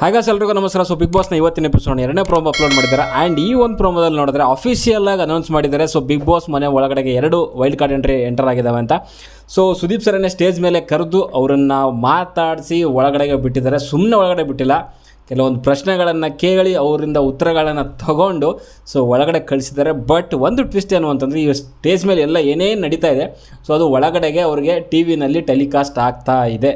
ಹಾಗಾಗಿ ಎಲ್ರಿಗೂ ನಮಸ್ಕಾರ. ಸೊ ಬಿಗ್ ಬಾಸ್ನ ಇವತ್ತಿನ ಎಪಿಸೋಡ್ ಎರಡನೇ ಪ್ರೋಮೋ ಅಪ್ಲೋಡ್ ಮಾಡಿದ್ದಾರೆ. ಆ್ಯಂಡ್ ಈ ಒಂದು ಪ್ರೋಮೋದಲ್ಲಿ ನೋಡಿದ್ರೆ ಅಫಿಷಿಯಲ್ ಆಗಿ ಅನೌನ್ಸ್ ಮಾಡಿದ್ದಾರೆ. ಸೊ ಬಿಗ್ ಬಾಸ್ ಮನೆ ಒಳಗಡೆಗೆ ಎರಡು ವೈಲ್ಡ್ ಕಾರ್ಡ್ ಎಂಟ್ರಿ ಎಂಟರ್ ಆಗಿದ್ದಾವೆ ಅಂತ. ಸೊ ಸುದೀಪ್ ಸರನ್ನೇ ಸ್ಟೇಜ್ ಮೇಲೆ ಕರೆದು ಅವರನ್ನು ಮಾತಾಡಿಸಿ ಒಳಗಡೆಗೆ ಬಿಟ್ಟಿದ್ದಾರೆ. ಸುಮ್ಮನೆ ಒಳಗಡೆ ಬಿಟ್ಟಿಲ್ಲ. ಕೆಲವೊಂದು ಪ್ರಶ್ನೆಗಳನ್ನು ಕೇಳಿ ಅವರಿಂದ ಉತ್ತರಗಳನ್ನು ತಗೊಂಡು ಸೊ ಒಳಗಡೆ ಕಳಿಸಿದ್ದಾರೆ. ಬಟ್ ಒಂದು ಟ್ವಿಸ್ಟ್ ಏನು ಅಂತಂದರೆ, ಈ ಸ್ಟೇಜ್ ಮೇಲೆ ಎಲ್ಲ ಏನೇನು ನಡೀತಾ ಇದೆ ಸೊ ಅದು ಒಳಗಡೆಗೆ ಅವ್ರಿಗೆ ಟಿ ವಿನಲ್ಲಿ ಟೆಲಿಕಾಸ್ಟ್ ಆಗ್ತಾ ಇದೆ.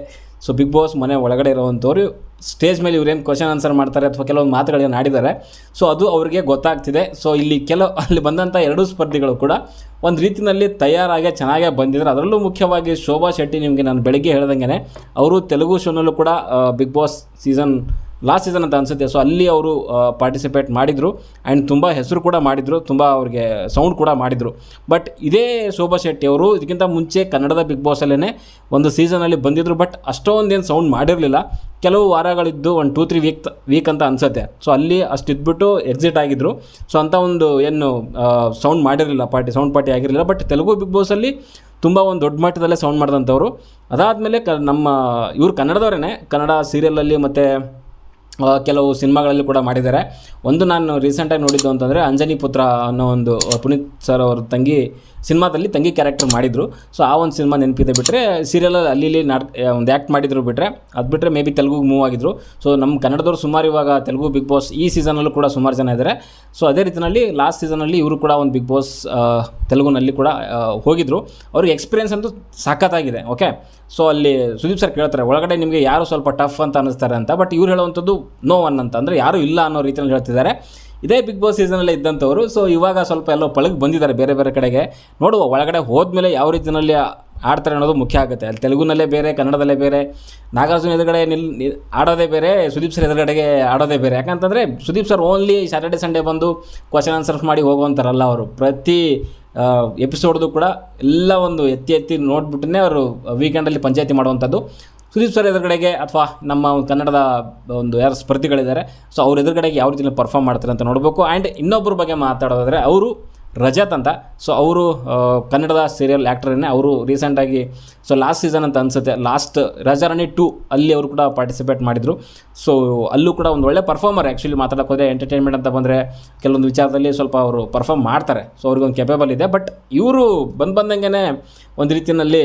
ಸೊ ಬಿಗ್ ಬಾಸ್ ಮನೆ ಒಳಗಡೆ ಇರುವಂಥವ್ರು ಸ್ಟೇಜ್ ಮೇಲೆ ಇವ್ರೇನು ಕ್ವಶನ್ ಆನ್ಸರ್ ಮಾಡ್ತಾರೆ ಅಥವಾ ಕೆಲವೊಂದು ಮಾತುಗಳನ್ನ ಆಡಿದ್ದಾರೆ. ಸೊ ಅದು ಅವರಿಗೆ ಗೊತ್ತಾಗ್ತಿದೆ. ಸೊ ಇಲ್ಲಿ ಕೆಲವು, ಅಲ್ಲಿ ಬಂದಂಥ ಎರಡೂ ಸ್ಪರ್ಧಿಗಳು ಕೂಡ ಒಂದು ರೀತಿಯಲ್ಲಿ ತಯಾರಾಗಿ ಚೆನ್ನಾಗೇ ಬಂದಿದ್ದಾರೆ. ಅದರಲ್ಲೂ ಮುಖ್ಯವಾಗಿ ಶೋಭಾ ಶೆಟ್ಟಿ ನಿಮಗೆ ನಾನು ಬೆಳಗ್ಗೆ ಹೇಳ್ದಂಗೆ ಅವರು ತೆಲುಗು ಶೋನಲ್ಲೂ ಕೂಡ Big Boss season last season ಅಂತ ಅನಿಸುತ್ತೆ. ಸೊ ಅಲ್ಲಿ ಅವರು ಪಾರ್ಟಿಸಿಪೇಟ್ ಮಾಡಿದರು. ಆ್ಯಂಡ್ ತುಂಬ ಹೆಸರು ಕೂಡ ಮಾಡಿದರು. ತುಂಬ ಅವ್ರಿಗೆ ಸೌಂಡ್ ಕೂಡ ಮಾಡಿದರು. ಬಟ್ ಇದೇ ಶೋಭಾ ಶೆಟ್ಟಿ ಅವರು ಇದಕ್ಕಿಂತ ಮುಂಚೆ ಕನ್ನಡದ ಬಿಗ್ ಬಾಸಲ್ಲೇ ಒಂದು ಸೀಸನಲ್ಲಿ ಬಂದಿದ್ದರು ಬಟ್ ಅಷ್ಟೊಂದೇನು ಸೌಂಡ್ ಮಾಡಿರಲಿಲ್ಲ. ಕೆಲವು ವಾರಗಳಿದ್ದು ಒಂದು ಟೂ ತ್ರೀ ವೀಕ್ ವೀಕ್ ಅಂತ ಅನಿಸುತ್ತೆ. ಸೊ ಅಲ್ಲಿ ಅಷ್ಟು ಇದ್ಬಿಟ್ಟು ಎಕ್ಸಿಟ್ ಆಗಿದ್ದರು ಸೊ ಅಂಥ ಒಂದು ಏನು ಸೌಂಡ್ ಮಾಡಿರಲಿಲ್ಲ. ಪಾರ್ಟಿ ಸೌಂಡ್ ಪಾರ್ಟಿ ಆಗಿರಲಿಲ್ಲ. ಬಟ್ ತೆಲುಗು ಬಿಗ್ ಬಾಸಲ್ಲಿ ತುಂಬ ಒಂದು ದೊಡ್ಡ ಮಟ್ಟದಲ್ಲೇ ಸೌಂಡ್ ಮಾಡಿದಂಥವ್ರು. ಅದಾದಮೇಲೆ ಕ, ನಮ್ಮ, ಇವರು ಕನ್ನಡದವರೇ ಕನ್ನಡ ಸೀರಿಯಲಲ್ಲಿ ಮತ್ತು ಕೆಲವು ಸಿನಿಮಾಗಳಲ್ಲಿ ಕೂಡ ಮಾಡಿದ್ದಾರೆ. ಒಂದು ನಾನು ರೀಸೆಂಟಾಗಿ ನೋಡಿದ್ದು ಅಂತಂದರೆ ಅಂಜನಿ ಪುತ್ರ ಅನ್ನೋ ಒಂದು ಪುನೀತ್ ಸರ್ ಅವ್ರ ತಂಗಿ ಸಿನಿಮಾದಲ್ಲಿ ತಂಗಿ ಕ್ಯಾರೆಕ್ಟರ್ ಮಾಡಿದರು. ಸೊ ಆ ಒಂದು ಸಿನಿಮಾ ನೆನಪಿದೆ ಬಿಟ್ಟರೆ ಸೀರಿಯಲಲ್ಲಿ ಅಲ್ಲಿ ಇಲ್ಲಿ ನಾಟ್ ಒಂದು ಆ್ಯಕ್ಟ್ ಮಾಡಿದ್ರು ಬಿಟ್ಟರೆ ಅದು ಬಿಟ್ಟರೆ ಮೇ ಬಿ ತೆಲುಗುಗೆ ಮೂವ್ ಆಗಿದ್ರು. ಸೊ ನಮ್ಮ ಕನ್ನಡದವರು ಸುಮಾರು ಇವಾಗ ತೆಲುಗು ಬಿಗ್ ಬಾಸ್ ಈ ಸೀಸನಲ್ಲೂ ಕೂಡ ಸುಮಾರು ಜನ ಇದ್ದಾರೆ ಸೊ ಅದೇ ರೀತಿಯಲ್ಲಿ ಲಾಸ್ಟ್ ಸೀಸನಲ್ಲಿ ಇವರು ಕೂಡ ಒಂದು ಬಿಗ್ ಬಾಸ್ ತೆಲುಗುನಲ್ಲಿ ಕೂಡ ಹೋಗಿದ್ದರು ಅವ್ರಿಗೆ ಎಕ್ಸ್ಪೀರಿಯನ್ಸ್ ಅಂತೂ ಸಖತ್ತಾಗಿದೆ ಓಕೆ ಸೊ ಅಲ್ಲಿ ಸುದೀಪ್ ಸರ್ ಕೇಳ್ತಾರೆ, ಒಳಗಡೆ ನಿಮಗೆ ಯಾರು ಸ್ವಲ್ಪ ಟಫ್ ಅಂತ ಅನ್ನಿಸ್ತಾರೆ ಅಂತ? ಬಟ್ ಇವ್ರು ಹೇಳುವಂಥದ್ದು ನೋ ಒನ್ ಅಂತ. ಅಂದರೆ ಯಾರು ಇಲ್ಲ ಅನ್ನೋ ರೀತಿಯಲ್ಲಿ ಹೇಳ್ತಿದ್ದಾರೆ. ಇದೇ ಬಿಗ್ ಬಾಸ್ ಸೀಸನಲ್ಲೇ ಇದ್ದಂಥವರು ಸೊ ಇವಾಗ ಸ್ವಲ್ಪ ಎಲ್ಲೋ ಪಳಗ್ ಬಂದಿದ್ದಾರೆ ಬೇರೆ ಬೇರೆ ಕಡೆಗೆ. ನೋಡುವ, ಒಳಗಡೆ ಹೋದ್ಮೇಲೆ ಯಾವ ರೀತಿಯಲ್ಲಿ ಆಡ್ತಾರೆ ಅನ್ನೋದು ಮುಖ್ಯ ಆಗುತ್ತೆ. ಅಲ್ಲಿ ತೆಲುಗುನಲ್ಲೇ ಬೇರೆ, ಕನ್ನಡದಲ್ಲೇ ಬೇರೆ, ನಾಗಾರ್ಜುನ ಎದುರುಗಡೆ ನಿಲ್ ಆಡೋದೇ ಬೇರೆ, ಸುದೀಪ್ ಸರ್ ಎದುರುಗಡೆಗೆ ಆಡೋದೇ ಬೇರೆ. ಯಾಕಂತಂದರೆ, Sudeep sir only Saturday Sunday ಬಂದು ಕ್ವಶನ್ ಆನ್ಸರ್ಸ್ ಮಾಡಿ ಹೋಗುವಂತಾರಲ್ಲ ಅವರು. ಪ್ರತಿ ಎಪಿಸೋಡ್ದು ಕೂಡ ಎಲ್ಲ ಒಂದು ಎತ್ತಿ ಎತ್ತಿ ನೋಡ್ಬಿಟ್ಟೇ ಅವರು ವೀಕೆಂಡಲ್ಲಿ ಪಂಚಾಯತಿ ಮಾಡುವಂಥದ್ದು. ಸುದೀಪ್ ಸರ್ ಎದುರುಗಡೆಗೆ ಅಥವಾ ನಮ್ಮ ಕನ್ನಡದ ಒಂದು ಯಾರು ಸ್ಪರ್ಧಿಗಳಿದ್ದಾರೆ. ಸೊ ಅವ್ರ ಎದುರುಗಡೆಗೆ ಯಾವ ರೀತಿಯಲ್ಲಿ ಪರ್ಫಾರ್ಮ್ ಮಾಡ್ತಾರೆ ಅಂತ ನೋಡಬೇಕು. ಆ್ಯಂಡ್ ಇನ್ನೊಬ್ಬರ ಬಗ್ಗೆ ಮಾತಾಡೋದಾದರೆ ಅವರು ರಜತ್ ಅಂತ. ಸೊ ಅವರು ಕನ್ನಡದ ಸೀರಿಯಲ್ ಆ್ಯಕ್ಟರನ್ನೇ ಅವರು ರೀಸೆಂಟಾಗಿ ಸೊ ಲಾಸ್ಟ್ ಸೀಸನ್ ಅಂತ ಅನಿಸುತ್ತೆ. ಲಾಸ್ಟ್ ರಾಜಾರಾಣಿ ಟು ಅಲ್ಲಿ ಅವರು ಕೂಡ ಪಾರ್ಟಿಸಿಪೇಟ್ ಮಾಡಿದರು. ಸೊ ಅಲ್ಲೂ ಕೂಡ ಒಂದು ಒಳ್ಳೆ ಪರ್ಫಾರ್ಮರ್ ಆ್ಯಕ್ಚುಲಿ ಮಾತಾಡೋಕೆ ಹೋದರೆ ಎಂಟರ್ಟೈನ್ಮೆಂಟ್ ಅಂತ ಬಂದರೆ ಕೆಲವೊಂದು ವಿಚಾರದಲ್ಲಿ ಸ್ವಲ್ಪ ಅವರು ಪರ್ಫಾರ್ಮ್ ಮಾಡ್ತಾರೆ. ಸೊ ಅವ್ರಿಗೊಂದು ಕೆಪೇಬಲ್ ಇದೆ. ಬಟ್ ಇವರು ಬಂದು ಬಂದಂಗೆ ಒಂದು ರೀತಿಯಲ್ಲಿ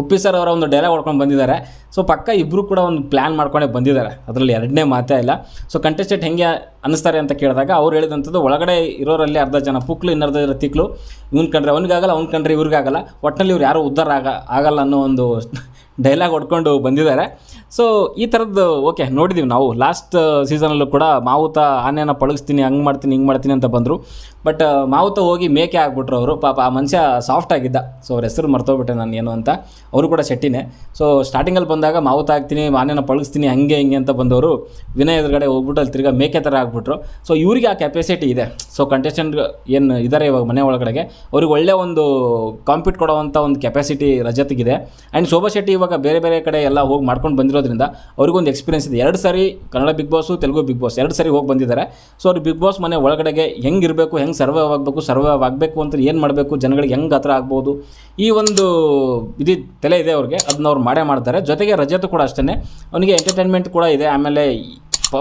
ಉಪ್ಪಿ ಸರ್ ಅವರ ಒಂದು ಡೈಲಾಗ್ ಹೊಡ್ಕೊಂಡು ಬಂದಿದ್ದಾರೆ. ಸೊ ಪಕ್ಕ ಇಬ್ಬರು ಕೂಡ ಒಂದು ಪ್ಲ್ಯಾನ್ ಮಾಡ್ಕೊಂಡೇ ಬಂದಿದ್ದಾರೆ. ಅದರಲ್ಲಿ ಎರಡನೇ ಮಾತೇ ಇಲ್ಲ. ಸೊ ಕಂಟೆಸ್ಟೆಂಟ್ ಹೆಂಗೆ ಅನ್ನಿಸ್ತಾರೆ ಅಂತ ಕೇಳಿದಾಗ ಅವ್ರು ಹೇಳಿದಂಥದ್ದು, ಒಳಗಡೆ ಇರೋರಲ್ಲಿ ಅರ್ಧ ಜನ ಪುಕ್ಲು, ಇನ್ನರ್ಧ ಜನ ತಿಕ್ಲು. ಇವ್ನು ಕಂಡ್ರೆ ಅವ್ನಿಗಾಗಲ್ಲ, ಅವ್ನು ಕಂಡ್ರೆ ಇವ್ರಿಗಾಗಲ್ಲ. ಒಟ್ಟಿನಲ್ಲಿ ಇವ್ರು ಯಾರೂ ಉದ್ಧಾರ ಆಗ, ಆಗಲ್ಲ ಅನ್ನೋ ಒಂದು ಡೈಲಾಗ್ ಹೊಡ್ಕೊಂಡು ಬಂದಿದ್ದಾರೆ. ಸೊ ಈ ಥರದ್ದು ಓಕೆ ನೋಡಿದ್ದೀವಿ ನಾವು. ಲಾಸ್ಟ್ ಸೀಸನಲ್ಲೂ ಕೂಡ ಮಾವುತ ಆನೆನ ಪಳಗಿಸ್ತೀನಿ, ಹಂಗೆ ಮಾಡ್ತೀನಿ, ಹಿಂಗೆ ಮಾಡ್ತೀನಿ ಅಂತ ಬಂದರು. ಬಟ್ ಮಾವುತ ಹೋಗಿ ಮೇಕೆ ಆಗಿಬಿಟ್ರು ಅವರು. ಪಾಪ ಆ ಮನುಷ್ಯ ಸಾಫ್ಟ್ ಆಗಿದ್ದ. ಸೊ ಅವ್ರ ಹೆಸರು ಮರ್ತೋಗ್ಬಿಟ್ಟೆ ನಾನು ಏನು ಅಂತ. ಅವರು ಕೂಡ ಶೆಟ್ಟಿನೇ. ಸೊ ಸ್ಟಾರ್ಟಿಂಗಲ್ಲಿ ಬಂದಾಗ ಮಾವುತ ಆಗ್ತೀನಿ ಆನೆನ ಪಳಗಿಸ್ತೀನಿ, ಹಂಗೆ, ಹಿಂಗೆ ಅಂತ ಬಂದವರು ವಿನಯ್ ಎದುರುಗಡೆ ಹೋಗ್ಬಿಟ್ಟು ಅಲ್ಲಿ ತಿರ್ಗಾ ಮೇಕೆ ಥರ ಆಗ್ಬಿಟ್ರು ಸೊ ಇವರಿಗೆ ಆ ಕೆಪಾಸಿಟಿ ಇದೆ. ಸೊ ಕಂಟೆಸ್ಟೆಂಟ್ ಏನು ಇದ್ದಾರೆ ಇವಾಗ ಮನೆ ಒಳಗಡೆಗೆ. ಅವ್ರಿಗೆ ಒಳ್ಳೆ ಒಂದು ಕಾಂಪಿಟ್ ಕೊಡೋವಂಥ ಒಂದು ಕೆಪಾಸಿಟಿ ರಜತಿಗಿದೆ ಆ್ಯಂಡ್ ಶೋಭಾ ಶೆಟ್ಟಿ ಇವಾಗ ಬೇರೆ ಬೇರೆ ಕಡೆ ಎಲ್ಲ ಹೋಗಿ ಮಾಡ್ಕೊಂಡು ಬಂದಿರೋದ್ರಿಂದ ಅವ್ರಿಗೊಂದು ಎಕ್ಸ್ಪೀರಿಯನ್ಸ್ ಇದೆ. ಎರಡು ಸಾರಿ Kannada Big Boss Telugu Big Boss ಎರಡು ಸಾರಿ ಹೋಗಿ ಬಂದಿದ್ದಾರೆ. ಸೊ ಅವ್ರು ಬಿಗ್ ಬಾಸ್ ಮನೆ ಒಳಗಡೆಗೆ ಹೆಂಗೆ ಇರಬೇಕು, ಹೆಂಗೆ ಸರ್ವೈವ್ ಆಗಬೇಕು ಸರ್ವೈವ್ ಆಗಬೇಕು ಅಂತ ಏನು ಮಾಡಬೇಕು, ಜನಗಳಿಗೆ ಹೆಂಗೆ ಹತ್ರ ಆಗ್ಬೋದು, ಈ ಒಂದು ಇದು ತಲೆ ಇದೆ ಅವ್ರಿಗೆ. ಅದನ್ನ ಅವ್ರು ಮಾಡೇ ಮಾಡ್ತಾರೆ. ಜೊತೆಗೆ ರಜತು ಕೂಡ ಅಷ್ಟೇ ಅವನಿಗೆ ಎಂಟರ್ಟೈನ್ಮೆಂಟ್ ಕೂಡ ಇದೆ. ಆಮೇಲೆ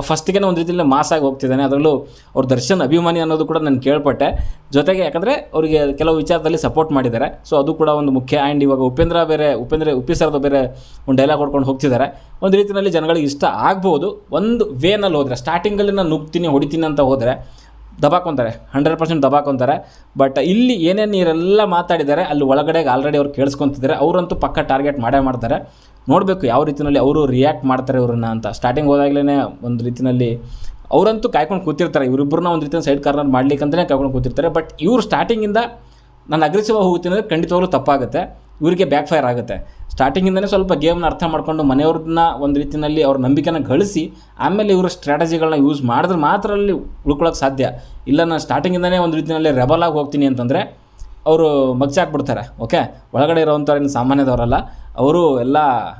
ಫಸ್ಟಿಗೆ ಒಂದು ರೀತಿಯಲ್ಲಿ ಮಾಸಾಗಿ ಹೋಗ್ತಿದ್ದಾನೆ. ಅದರಲ್ಲೂ ಅವ್ರ ದರ್ಶನ್ ಅಭಿಮಾನಿ ಅನ್ನೋದು ಕೂಡ ನಾನು ಕೇಳ್ಪಟ್ಟೆ. ಜೊತೆಗೆ ಯಾಕಂದರೆ ಅವರಿಗೆ ಕೆಲವು ವಿಚಾರದಲ್ಲಿ ಸಪೋರ್ಟ್ ಮಾಡಿದ್ದಾರೆ. ಸೊ ಅದು ಕೂಡ ಒಂದು ಮುಖ್ಯ. ಆ್ಯಂಡ್ ಇವಾಗ ಉಪೇಂದ್ರ ಬೇರೆ, ಉಪೇಂದ್ರ, ಉಪ್ಪಿ ಸರ್ದು ಬೇರೆ ಒಂದು ಡೈಲಾಗ್ ಹೊಡ್ಕೊಂಡು ಹೋಗ್ತಿದ್ದಾರೆ. ಒಂದು ರೀತಿಯಲ್ಲಿ ಜನಗಳಿಗೆ ಇಷ್ಟ ಆಗ್ಬೋದು. ಒಂದು ವೇನಲ್ಲಿ ಹೋದರೆ ಸ್ಟಾರ್ಟಿಂಗಲ್ಲಿ ನಾನು ನುಗ್ತೀನಿ, ಹೊಡಿತೀನಿ ಅಂತ ಹೋದರೆ ದಬಾಕೊಂತಾರೆ ಹಂಡ್ರೆಡ್ ಪರ್ಸೆಂಟ್ ದಬಾಕೊಂತಾರೆ ಬಟ್ ಇಲ್ಲಿ ಏನೇನು ಇವರೆಲ್ಲ ಮಾತಾಡಿದ್ದಾರೆ, ಅಲ್ಲಿ ಒಳಗಡೆಗೆ ಆಲ್ರೆಡಿ ಅವ್ರು ಕೇಳಿಸ್ಕೊತಿದ್ದಾರೆ. ಅವರಂತೂ ಪಕ್ಕ ಟಾರ್ಗೆಟ್ ಮಾಡೇ ಮಾಡ್ತಾರೆ. ನೋಡಬೇಕು ಯಾವ ರೀತಿಯಲ್ಲಿ ಅವರು ರಿಯಾಕ್ಟ್ ಮಾಡ್ತಾರೆ ಇವ್ರನ್ನ ಅಂತ. ಸ್ಟಾರ್ಟಿಂಗ್ ಹೋದಾಗಲೇ ಒಂದು ರೀತಿಯಲ್ಲಿ ಅವರಂತೂ ಕಾಯ್ಕೊಂಡು ಕೂತಿರ್ತಾರೆ. ಇವರಿಬ್ಬರನ್ನ ಒಂದು ರೀತಿಯ ಸೈಡ್ ಕಾರ್ನರ್ ಮಾಡ್ಲಿಕ್ಕಂತಲೇ ಕಾಯ್ಕೊಂಡು ಕೂತಿರ್ತಾರೆ. ಬಟ್ ಇವರು ಸ್ಟಾರ್ಟಿಂಗಿಂದ ನಾನು ಅಗ್ರೆಸಿವ್ ಹೋಗ್ತೀನಿ ಅಂದರೆ ಖಂಡಿತವಾಗ್ಲೂ ತಪ್ಪಾಗುತ್ತೆ. ಇವರಿಗೆ ಬ್ಯಾಕ್ ಫೈರ್ ಆಗುತ್ತೆ. ಸ್ಟಾರ್ಟಿಂಗಿಂದನೇ ಸ್ವಲ್ಪ ಗೇಮ್ನ ಅರ್ಥ ಮಾಡ್ಕೊಂಡು ಮನೆಯವ್ರನ್ನ ಒಂದು ರೀತಿಯಲ್ಲಿ ಅವ್ರ ನಂಬಿಕೆನ ಗಳಿಸಿ, ಆಮೇಲೆ ಇವರು ಸ್ಟ್ರಾಟಜಿಗಳನ್ನ ಯೂಸ್ ಮಾಡಿದ್ರೆ ಮಾತ್ರ ಅಲ್ಲಿ ಉಳ್ಕೊಳ್ಳೋಕೆ ಸಾಧ್ಯ. ಇಲ್ಲ, ನಾನು ಸ್ಟಾರ್ಟಿಂಗಿಂದನೇ ಒಂದು ರೀತಿಯಲ್ಲಿ ರೆಬಲ್ ಆಗಿ ಹೋಗ್ತೀನಿ ಅಂತಂದರೆ ಅವರು ಮಗ್ಚಾಕ್ಬಿಡ್ತಾರೆ ಓಕೆ ಒಳಗಡೆ ಇರೋವಂಥವ್ರು ಏನು ಸಾಮಾನ್ಯದವರಲ್ಲ, ಅವರು ಎಲ್ಲ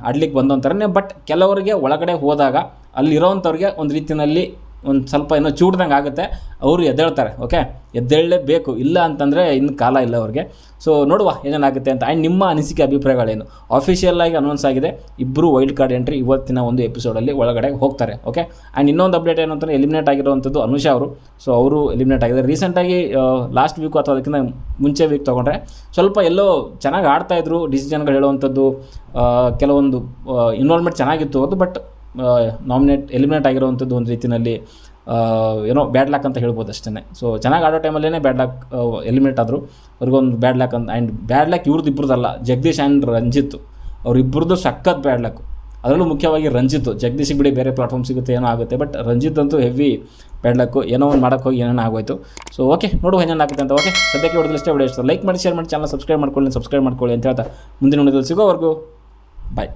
ಆಡ್ಲಿಕ್ಕೆ ಬಂದಂಥರೇ ಬಟ್ ಕೆಲವರಿಗೆ ಒಳಗಡೆ ಹೋದಾಗ ಅಲ್ಲಿರೋವಂಥವ್ರಿಗೆ ಒಂದು ರೀತಿಯಲ್ಲಿ ಒಂದು ಸ್ವಲ್ಪ ಏನೋ ಚೂಡ್ದಂಗೆ ಆಗುತ್ತೆ. ಅವರು ಎದ್ದೇಳ್ತಾರೆ ಓಕೆ ಎದ್ದೇಳಲೇಬೇಕು. ಇಲ್ಲ ಅಂತಂದರೆ ಇನ್ನು ಕಾಲ ಇಲ್ಲ ಅವ್ರಿಗೆ. ಸೊ ನೋಡುವ ಏನೇನಾಗುತ್ತೆ ಅಂತ. ಆ್ಯಂಡ್ ನಿಮ್ಮ ಅನಿಸಿಕೆ ಅಭಿಪ್ರಾಯಗಳೇನು? ಆಫಿಷಿಯಲ್ಲಾಗಿ ಅನೌನ್ಸ್ ಆಗಿದೆ. ಇಬ್ಬರು ವೈಲ್ಡ್ ಕಾರ್ಡ್ ಎಂಟ್ರಿ ಇವತ್ತಿನ ಒಂದು ಎಪಿಸೋಡಲ್ಲಿ ಒಳಗಡೆ ಹೋಗ್ತಾರೆ ಓಕೆ ಆ್ಯಂಡ್ ಇನ್ನೊಂದು ಅಪ್ಡೇಟ್ ಏನು ಅಂತಂದರೆ ಎಲಿಮಿನೇಟ್ ಆಗಿರುವಂಥದ್ದು ಅನುಷಾ ಅವರು. ಸೊ ಅವರು ಎಲಿಮಿನೇಟ್ ಆಗಿದ್ದಾರೆ. ರೀಸೆಂಟಾಗಿ ಲಾಸ್ಟ್ ವೀಕು ಅಥವಾ ಅದಕ್ಕಿಂತ ಮುಂಚೆ ವೀಕ್ ತೊಗೊಂಡ್ರೆ ಸ್ವಲ್ಪ ಎಲ್ಲೋ ಚೆನ್ನಾಗಿ ಆಡ್ತಾಯಿದ್ರು ಡಿಸಿಷನ್ಗಳು ಹೇಳುವಂಥದ್ದು ಕೆಲವೊಂದು ಇನ್ವಾಲ್ವ್ಮೆಂಟ್ ಚೆನ್ನಾಗಿತ್ತು ಅದು ಬಟ್ ನಾಮಿನೇಟ್ ಎಲಿಮಿನೇಟ್ ಆಗಿರುವಂಥದ್ದು ಒಂದು ರೀತಿಯಲ್ಲಿ ಏನೋ ಬ್ಯಾಡ್ ಲಾಕ್ ಅಂತ ಹೇಳ್ಬೋದು ಅಷ್ಟೇ ಸೊ ಚೆನ್ನಾಗಿ ಆಡೋ ಟೈಮಲ್ಲೇ ಬ್ಯಾಡ್ ಲಾಕ್ ಎಲಿಮಿನೇಟ್ ಆದರು. ಅವ್ರಿಗೊಂದು ಬ್ಯಾಡ್ ಲ್ಯಾಕ್ ಅಂತ ಆ್ಯಂಡ್ ಬ್ಯಾಡ್ ಲ್ಯಾಕ್ ಇವ್ರದ್ದು ಇಬ್ಬರದಲ್ಲ ಜಗದೀಶ್ ಆ್ಯಂಡ್ ರಂಜಿತ್. ಅವರಿಬ್ಬರದ್ದು ಸಖತ್ ಬ್ಯಾಡ್ ಲಾಕ್ ಅದರಲ್ಲೂ ಮುಖ್ಯವಾಗಿ ರಂಜಿತ್. ಜಗದೀಶಿಗೆ ಬಿಡಿ ಬೇರೆ ಪ್ಲಾಟ್ಫಾರ್ಮ್ ಸಿಗುತ್ತೆ, ಏನೋ ಆಗುತ್ತೆ. ಬಟ್ ರಂಜಿತ್ ಅಂತೂ ಹೆವಿ ಬ್ಯಾಡ್ ಲಕ್ಕು ಏನೋ ಒಂದು ಮಾಡೋಕ್ಕೆ ಹೋಗಿ ಏನೇನೋ ಆಗೋಯ್ತು. ಸೊ ಓಕೆ ನೋಡುವ ಏನೇನು ಆಗುತ್ತೆ ಅಂತ. ಓಕೆ ಸದ್ಯಕ್ಕೆ ಹೊಡೆದ್ರೆ ಇಷ್ಟೇ ವಿಡಿಯೋ ಇಷ್ಟ. ಲೈಕ್ ಮಾಡಿ ಶೇರ್ ಮಾಡಿ ಚಾನಲ್ ಸಬ್ಸ್ಕ್ರೈಬ್ ಮಾಡ್ಕೊಳ್ಳಿ ಸಬ್ಸ್ಕ್ರೈಬ್ ಮಾಡ್ಕೊಳ್ಳಿ ಅಂತ ಹೇಳ್ತಾ ಮುಂದಿನ ವಿಡಿಯೋದಲ್ಲಿ ಸಿಗೋವರೆಗೂ ಬಾಯ್